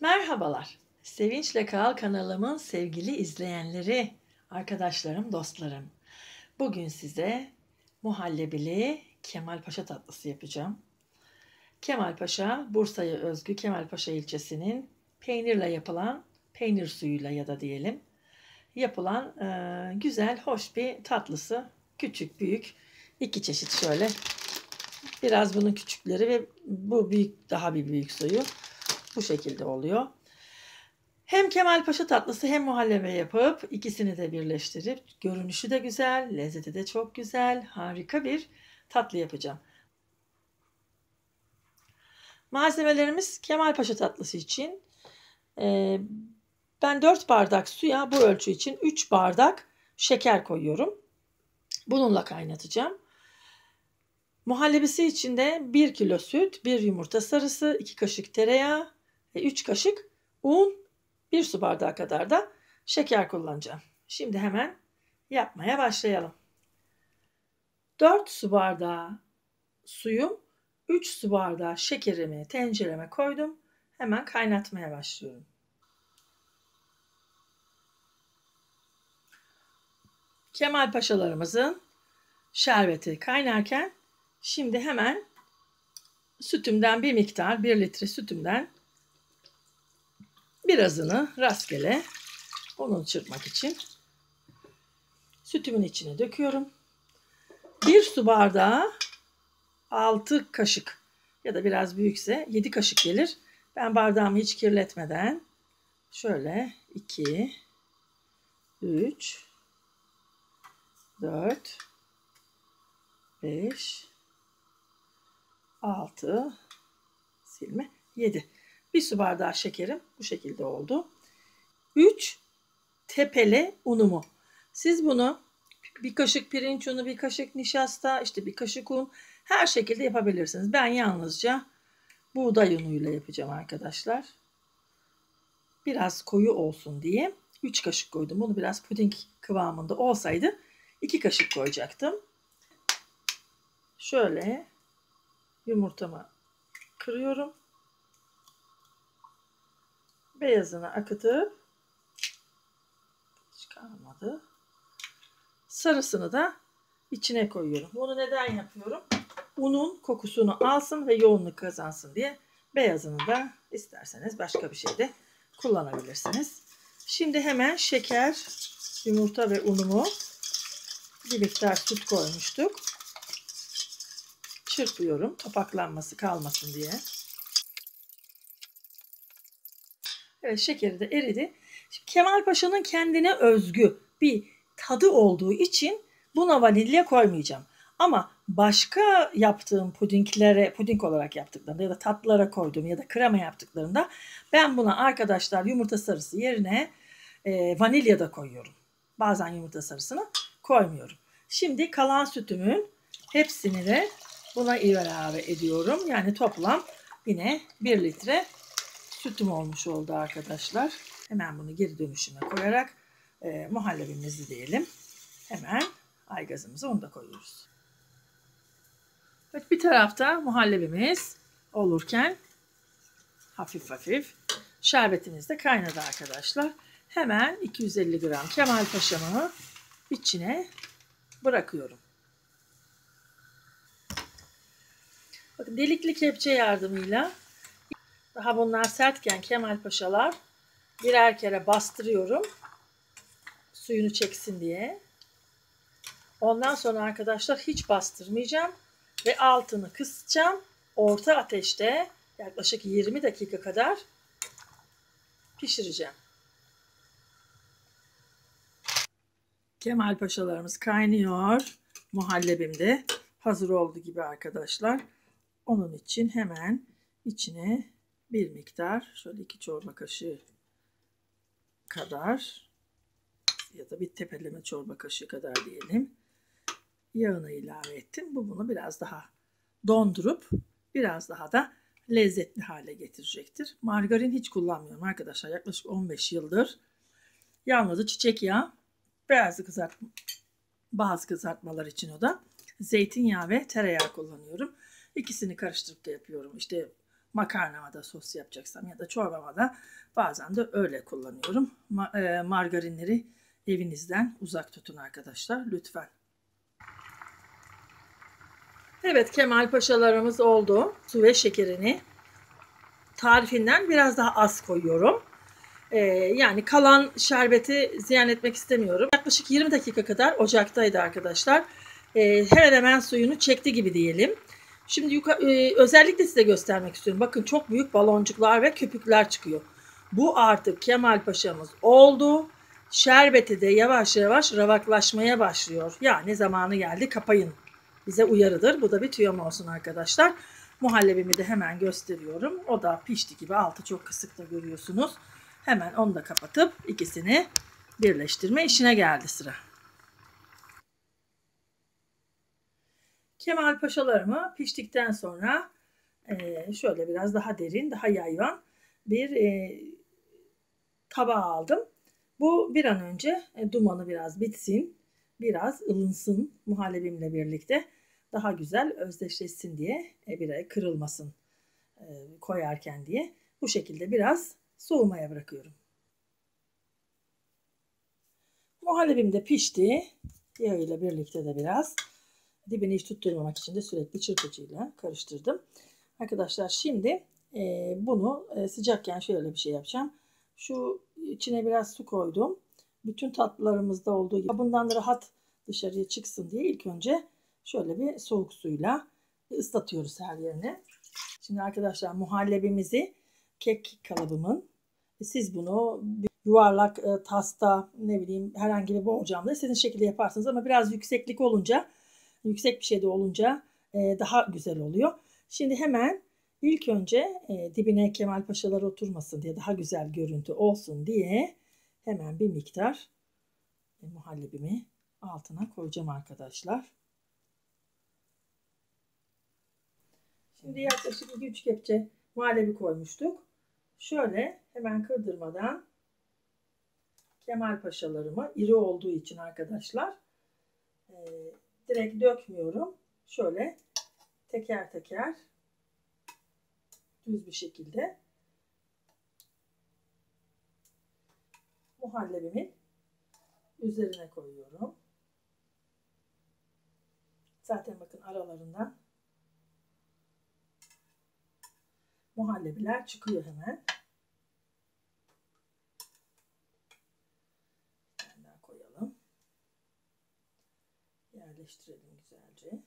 Merhabalar. Sevinçle Kal kanalımın sevgili izleyenleri, arkadaşlarım, dostlarım. Bugün size muhallebili Kemal Paşa tatlısı yapacağım. Kemal Paşa, Bursa'ya özgü Kemal Paşa ilçesinin peynirle yapılan, peynir suyuyla ya da diyelim, yapılan e, güzel, hoş bir tatlısı. Küçük, büyük, iki çeşit şöyle. Biraz bunun küçükleri ve bu büyük, daha bir büyük suyu. Bu şekilde oluyor. Hem Kemal Paşa tatlısı hem muhallebi yapıp ikisini de birleştirip görünüşü de güzel, lezzeti de çok güzel, harika bir tatlı yapacağım. Malzemelerimiz Kemal Paşa tatlısı için e, ben 4 bardak suya bu ölçü için 3 bardak şeker koyuyorum. Bununla kaynatacağım. Muhallebisi için de 1 kilo süt, 1 yumurta sarısı, 2 kaşık tereyağı 3 kaşık un, 1 su bardağı kadar da şeker kullanacağım. Şimdi hemen yapmaya başlayalım. 4 su bardağı suyum, 3 su bardağı şekerimi tencereme koydum. Hemen kaynatmaya başlıyorum. Kemal Paşalarımızın şerbeti kaynarken şimdi hemen sütümden bir miktar, bir litre sütümden birazını rastgele onu çırpmak için sütümün içine döküyorum. Bir su bardağı 6 kaşık ya da biraz büyükse 7 kaşık gelir. Ben bardağımı hiç kirletmeden şöyle 2 3 4 5 6 silme 7 bir su bardağı şekerim bu şekilde oldu. 3 tepele unumu. Siz bunu bir kaşık pirinç unu, bir kaşık nişasta, işte bir kaşık un her şekilde yapabilirsiniz. Ben yalnızca buğday unuyla yapacağım arkadaşlar. Biraz koyu olsun diye 3 kaşık koydum. Bunu biraz puding kıvamında olsaydı 2 kaşık koyacaktım. Şöyle yumurtamı kırıyorum. Beyazını akıtıp çıkarmadı. Sarısını da içine koyuyorum. Bunu neden yapıyorum? Unun kokusunu alsın ve yoğunluk kazansın diye. Beyazını da isterseniz başka bir şeyde kullanabilirsiniz. Şimdi hemen şeker, yumurta ve unumu bir miktar süt koymuştuk. Çırpıyorum topaklanması kalmasın diye. Evet şekeri de eridi. Şimdi Kemal Paşa'nın kendine özgü bir tadı olduğu için buna vanilya koymayacağım. Ama başka yaptığım pudinglere, puding olarak yaptıklarında ya da tatlılara koyduğum ya da krema yaptıklarında ben buna arkadaşlar yumurta sarısı yerine e, vanilya da koyuyorum. Bazen yumurta sarısını koymuyorum. Şimdi kalan sütümün hepsini de buna ilave ediyorum. Yani toplam yine 1 litre sütüm olmuş oldu arkadaşlar. Hemen bunu geri dönüşüme koyarak e, muhallebimizi diyelim. Hemen aygazımızı onu da koyuyoruz. Evet, bir tarafta muhallebimiz olurken hafif hafif şerbetimiz de kaynadı arkadaşlar. Hemen 250 gram Kemal Paşa'mı içine bırakıyorum. Bakın delikli kepçe yardımıyla daha bunlar sertken Kemal Paşalar birer kere bastırıyorum. Suyunu çeksin diye. Ondan sonra arkadaşlar hiç bastırmayacağım ve altını kısacağım. Orta ateşte yaklaşık 20 dakika kadar pişireceğim. Kemal Paşalarımız kaynıyor. Muhallebim de hazır oldu gibi arkadaşlar. Onun için hemen içine bir miktar şöyle iki çorba kaşığı kadar ya da bir tepeleme çorba kaşığı kadar diyelim yağını ilave ettim. Bu bunu biraz daha dondurup biraz daha da lezzetli hale getirecektir. Margarin hiç kullanmıyorum arkadaşlar. Yaklaşık 15 yıldır. Yalnızca çiçek yağı, beyaz kızartma, bazı kızartmalar için o da zeytinyağı ve tereyağı kullanıyorum. İkisini karıştırıp da yapıyorum. İşte Makarnama da sos yapacaksam ya da çorbama da bazen de öyle kullanıyorum. Ma- e, margarinleri evinizden uzak tutun arkadaşlar lütfen. Evet Kemal Paşalarımız oldu. Su ve şekerini tarifinden biraz daha az koyuyorum. Ee, yani kalan şerbeti ziyan etmek istemiyorum. Yaklaşık 20 dakika kadar ocaktaydı arkadaşlar. Ee, hemen hemen suyunu çekti gibi diyelim. Şimdi yuka- e, özellikle size göstermek istiyorum. Bakın çok büyük baloncuklar ve köpükler çıkıyor. Bu artık Kemal Paşa'mız oldu. Şerbeti de yavaş yavaş ravaklaşmaya başlıyor. Yani zamanı geldi kapayın. Bize uyarıdır. Bu da bir tüyom olsun arkadaşlar. Muhallebimi de hemen gösteriyorum. O da pişti gibi altı çok kısık da görüyorsunuz. Hemen onu da kapatıp ikisini birleştirme işine geldi sıra. Kemal paşalarımı piştikten sonra e, şöyle biraz daha derin, daha yayvan bir e, tabağa aldım. Bu bir an önce e, dumanı biraz bitsin, biraz ılınsın muhallebimle birlikte daha güzel özdeşleşsin diye e, bir kırılmasın koyarken diye bu şekilde biraz soğumaya bırakıyorum. Muhallebim de pişti. Yağıyla birlikte de biraz dibini hiç tutturmamak için de sürekli çırpıcıyla karıştırdım. Arkadaşlar şimdi e, bunu e, sıcakken şöyle bir şey yapacağım. Şu içine biraz su koydum. Bütün tatlılarımızda olduğu gibi bundan rahat dışarıya çıksın diye ilk önce şöyle bir soğuk suyla ıslatıyoruz her yerini. Şimdi arkadaşlar muhallebimizi kek kalıbımın siz bunu yuvarlak e, tasta ne bileyim herhangi bir borcamda istediğiniz şekilde yaparsınız ama biraz yükseklik olunca yüksek bir şeyde olunca e, daha güzel oluyor. Şimdi hemen ilk önce e, dibine Kemal Paşalar oturmasın diye daha güzel görüntü olsun diye hemen bir miktar e, muhallebimi altına koyacağım arkadaşlar. Şimdi yaklaşık 2-3 kepçe muhallebi koymuştuk. Şöyle hemen kırdırmadan Kemal Paşalarımı iri olduğu için arkadaşlar e, direkt dökmüyorum. Şöyle teker teker düz bir şekilde muhallebimin üzerine koyuyorum. Zaten bakın aralarından muhallebiler çıkıyor hemen. Bir daha koyalım. Yerleştirelim güzelce.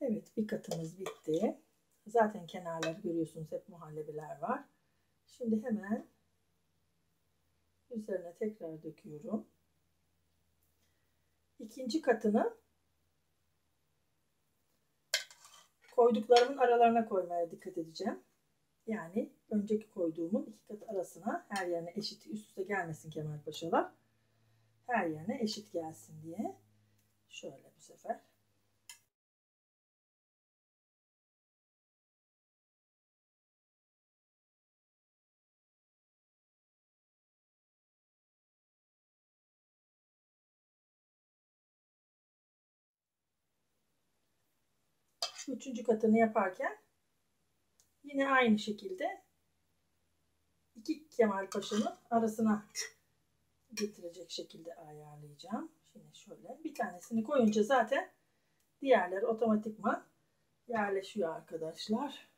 Evet bir katımız bitti. Zaten kenarları görüyorsunuz hep muhallebiler var. Şimdi hemen üzerine tekrar döküyorum. İkinci katını koyduklarımın aralarına koymaya dikkat edeceğim. Yani önceki koyduğumun iki kat arasına her yerine eşit üst üste gelmesin Kemal Paşalar. Her yerine eşit gelsin diye. Şöyle bu sefer. Üçüncü katını yaparken yine aynı şekilde iki Kemal Paşa'nın arasına getirecek şekilde ayarlayacağım. Şimdi şöyle bir tanesini koyunca zaten diğerleri otomatikman yerleşiyor arkadaşlar.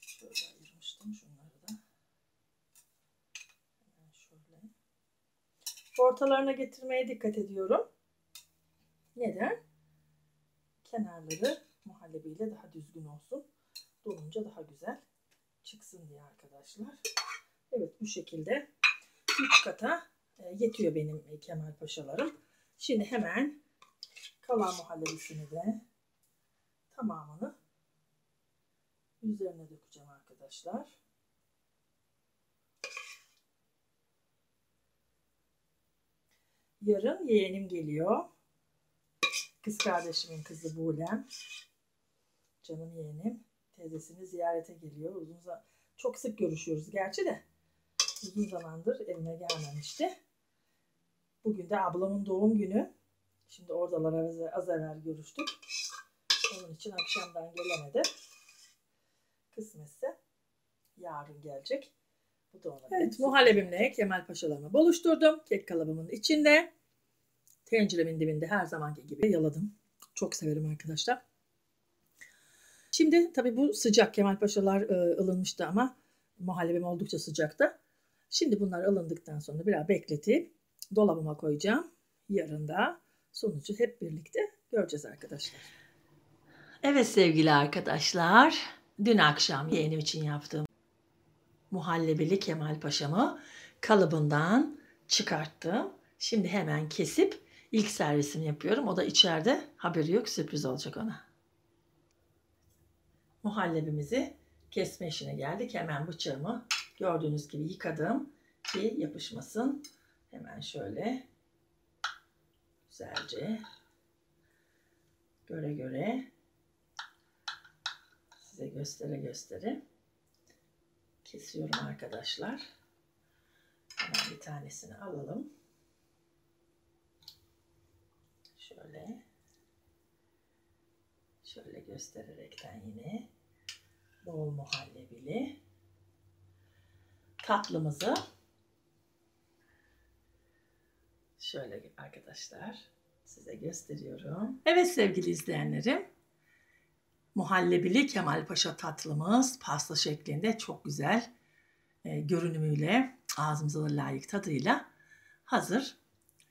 Şöyle ayırmıştım şunları da. Hemen şöyle. Ortalarına getirmeye dikkat ediyorum. Neden? Kenarları muhallebiyle daha düzgün olsun. Dolunca daha güzel çıksın diye arkadaşlar. Evet bu şekilde 3 kata yetiyor benim Kemal Paşalarım. Şimdi hemen kalan muhallebisini de tamamını üzerine dökeceğim arkadaşlar. Yarın yeğenim geliyor. Kız kardeşimin kızı Bulem. Canım yeğenim. Teyzesini ziyarete geliyor. Uzun zaman, çok sık görüşüyoruz gerçi de. Uzun zamandır evime gelmemişti. Bugün de ablamın doğum günü. Şimdi oradalar az, evvel görüştük. Onun için akşamdan gelemedi. Kısmetse yarın gelecek. Bu da ona Evet, muhallebimle Kemal Paşalarımı buluşturdum. Kek kalıbımın içinde. Tenceremin dibinde her zamanki gibi yaladım. Çok severim arkadaşlar. Şimdi tabii bu sıcak. Kemal Paşalar e, ılınmıştı ama muhallebim oldukça sıcaktı. Şimdi bunlar ılındıktan sonra biraz bekletip dolabıma koyacağım. Yarın da sonucu hep birlikte göreceğiz arkadaşlar. Evet sevgili arkadaşlar, dün akşam yeğenim için yaptığım muhallebili Kemal Paşa'mı kalıbından çıkarttım. Şimdi hemen kesip ilk servisini yapıyorum. O da içeride haberi yok sürpriz olacak ona. Muhallebimizi kesme işine geldik. Hemen bıçağımı gördüğünüz gibi yıkadım ki yapışmasın. Hemen şöyle güzelce göre göre size göstere göstere kesiyorum arkadaşlar. Hemen bir tanesini alalım. Şöyle şöyle göstererekten yine bol muhallebili tatlımızı şöyle arkadaşlar size gösteriyorum. Evet sevgili izleyenlerim muhallebili Kemal Paşa tatlımız pasta şeklinde çok güzel e, görünümüyle ağzımıza da layık tadıyla hazır.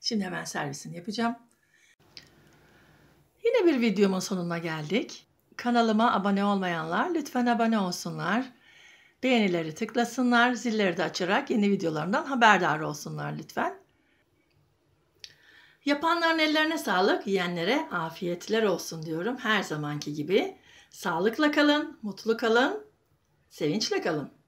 Şimdi hemen servisini yapacağım. Yine bir videomun sonuna geldik. Kanalıma abone olmayanlar lütfen abone olsunlar. Beğenileri tıklasınlar, zilleri de açarak yeni videolarımdan haberdar olsunlar lütfen. Yapanların ellerine sağlık, yiyenlere afiyetler olsun diyorum her zamanki gibi. Sağlıkla kalın, mutlu kalın, sevinçle kalın.